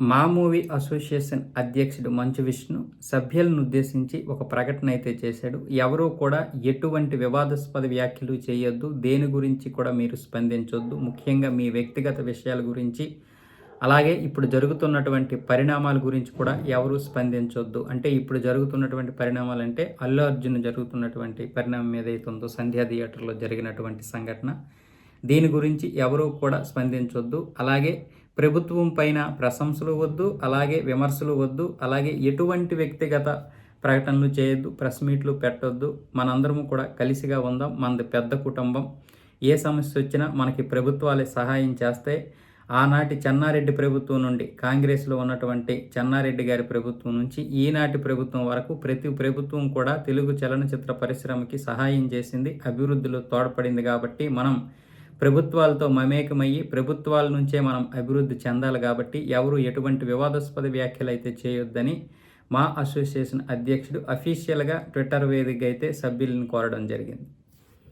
మా movie association అధ్యక్షుడు మంచు విష్ణు సభ్యులను ఉద్దేశించి ఒక ప్రకటన అయితే చేశాడు. ఎవరూ కూడా ఎటువంటి వివాదాస్పద వ్యాఖ్యలు చేయొద్దు. దేని గురించి కూడా మీరు స్పందించొద్దు. ముఖ్యంగా మీ వ్యక్తిగత విషయాల గురించి. అలాగే ఇప్పుడు జరుగుతున్నటువంటి పరిణామాల గురించి కూడా ఎవరు స్పందించొద్దు. అంటే ఇప్పుడు జరుగుతున్నటువంటి పరిణామాలు అంటే అల్లు అర్జున్ జరుగుతున్నటువంటి పరిణామం ఏదైతే ఉందో సంధ్యా థియేటర్లో జరిగినటువంటి సంఘటన. దీని గురించి ఎవరూ కూడా స్పందించొద్దు. అలాగే ప్రభుత్వం పైన ప్రశంసలు వద్దు అలాగే విమర్శలు వద్దు అలాగే ఎటువంటి వ్యక్తిగత ప్రకటనలు చేయొద్దు ప్రెస్ మీట్లు పెట్టొద్దు. మనందరము కూడా కలిసిగా ఉందాం. మనది పెద్ద కుటుంబం. ఏ సమస్య వచ్చినా మనకి ప్రభుత్వాలే సహాయం చేస్తే ఆనాటి చెన్నారెడ్డి ప్రభుత్వం నుండి కాంగ్రెస్లో ఉన్నటువంటి చెన్నారెడ్డి గారి ప్రభుత్వం నుంచి ఈనాటి ప్రభుత్వం వరకు ప్రతి ప్రభుత్వం కూడా తెలుగు చలనచిత్ర పరిశ్రమకి సహాయం చేసింది అభివృద్ధిలో తోడ్పడింది కాబట్టి మనం ప్రభుత్వాలతో మమేకమయ్యి ప్రభుత్వాల నుంచే మనం అభివృద్ధి చెందాలి కాబట్టి ఎవరు ఎటువంటి వివాదాస్పద వ్యాఖ్యలు అయితే చేయొద్దని మా అసోసియేషన్ అధ్యక్షుడు అఫీషియల్గా ట్విట్టర్ వేదిక అయితే సభ్యులను కోరడం జరిగింది.